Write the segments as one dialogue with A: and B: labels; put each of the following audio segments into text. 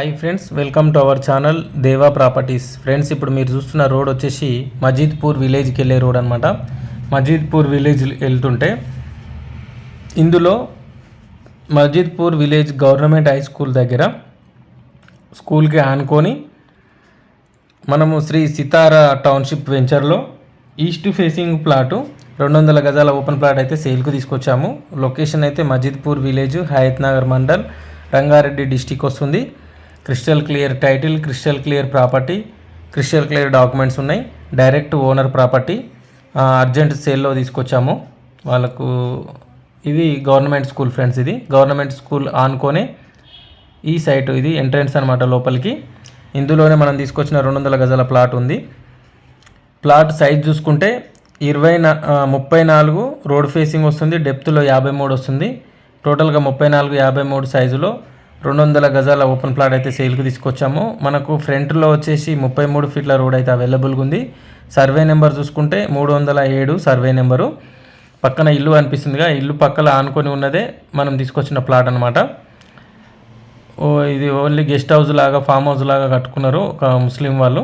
A: Hi friends welcome to our channel Deva properties friends ఇప్పుడు మీరు చూస్తున్న రోడ్ వచ్చేసి మజీద్పూర్ విలేజ్కి వెళ్ళే రోడ్ అనమాట మజీద్పూర్ విలేజ్ వెళ్తుంటే ఇందులో Majeedpur village government high school దగ్గర స్కూల్కి ఆనుకొని మనము శ్రీ సితారా టౌన్షిప్ వెంచర్లో ఈస్ట్ ఫేసింగ్ ప్లాటు రెండు వందల గజాల ఓపెన్ ప్లాట్ అయితే సేల్కు తీసుకొచ్చాము. లొకేషన్ అయితే మజీద్పూర్ విలేజ్ హయత్ నగర్ మండల్ రంగారెడ్డి డిస్టిక్ వస్తుంది. Crystal clear title crystal clear property crystal clear documents ఉన్నాయి. డైరెక్ట్ ఓనర్ ప్రాపర్టీ అర్జెంట్ సేల్లో తీసుకొచ్చాము. వాళ్ళకు ఇది గవర్నమెంట్ స్కూల్ ఫ్రెండ్స్ ఇది. గవర్నమెంట్ స్కూల్ ఆనుకొని ఈ సైట్ ఇది ఎంట్రన్స్ అనమాట లోపలికి. ఇందులోనే మనం తీసుకొచ్చిన రెండు వందల గజాల ప్లాట్ ఉంది. ప్లాట్ సైజ్ చూసుకుంటే ఇరవై నా ముప్పై నాలుగు రోడ్ ఫేసింగ్ వస్తుంది డెప్త్లో యాభై మూడు వస్తుంది. టోటల్గా ముప్పై నాలుగు యాభై మూడు సైజులో రెండు వందల గజాల ఓపెన్ ప్లాట్ అయితే సేల్కి తీసుకొచ్చాము. మనకు ఫ్రంట్లో వచ్చేసి ముప్పై మూడు ఫీట్ల రోడ్ అయితే అవైలబుల్గా ఉంది. సర్వే నెంబర్ చూసుకుంటే మూడు వందల ఏడు సర్వే నెంబరు. పక్కన ఇల్లు అనిపిస్తుందిగా. ఇల్లు పక్కన ఆనుకొని ఉన్నదే మనం తీసుకొచ్చిన ప్లాట్ అనమాట ఓ ఇది ఓన్లీ గెస్ట్ హౌస్ లాగా ఫామ్ హౌస్ లాగా కట్టుకున్నారు ఒక ముస్లిం వాళ్ళు.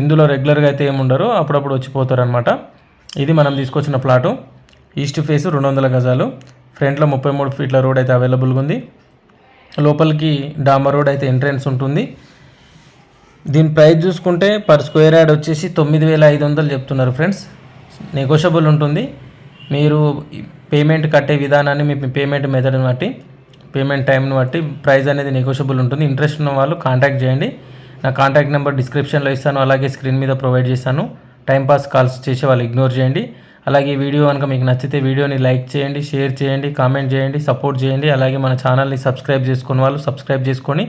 A: ఇందులో రెగ్యులర్గా అయితే ఏముండరు అప్పుడప్పుడు వచ్చిపోతారు అనమాట ఇది మనం తీసుకొచ్చిన ప్లాటు. ఈస్ట్ ఫేస్ రెండు వందల గజాలు. ఫ్రంట్లో ముప్పై మూడు ఫీట్ల రోడ్ అయితే అవైలబుల్గా ఉంది. లోపలికి డామర్ రోడ్ అయితే ఎంట్రెన్స్ ఉంటుంది. దీని ప్రైస్ చూసుకుంటే పర్ స్క్వేర్ యార్డ్ వచ్చేసి తొమ్మిది వేల ఐదు వందలు చెప్తున్నారు ఫ్రెండ్స్. నెగోషియబుల్ ఉంటుంది. మీరు పేమెంట్ కట్టే విధానాన్ని మీ పేమెంట్ మెథడ్ని బట్టి పేమెంట్ టైంని బట్టి ప్రైస్ అనేది నెగోషియబుల్ ఉంటుంది. ఇంట్రెస్ట్ ఉన్న వాళ్ళు కాంటాక్ట్ చేయండి. నా కాంటాక్ట్ నెంబర్ డిస్క్రిప్షన్లో ఇస్తాను. అలాగే స్క్రీన్ మీద ప్రొవైడ్ చేస్తాను టైంపాస్ కాల్స్ చేసే వాళ్ళు ఇగ్నోర్ చేయండి. అలాగే ఈ వీడియో కనుక మీకు నచ్చితే వీడియోని లైక్ చేయండి షేర్ చేయండి కామెంట్ చేయండి సపోర్ట్ చేయండి. అలాగే మన ఛానల్ని సబ్స్క్రైబ్ చేసుకున్న వాళ్ళు సబ్స్క్రైబ్ చేసుకొని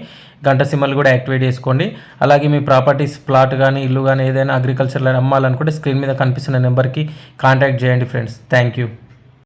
A: గంట సిమ్మలు కూడా యాక్టివేట్ చేసుకోండి. అలాగే మీ ప్రాపర్టీస్ ప్లాట్ కానీ ఇల్లు కానీ ఏదైనా అగ్రికల్చర్లో అమ్మాలనుకుంటే స్క్రీన్ మీద కనిపిస్తున్న నెంబర్కి కాంటాక్ట్ చేయండి ఫ్రెండ్స్ థ్యాంక్ యూ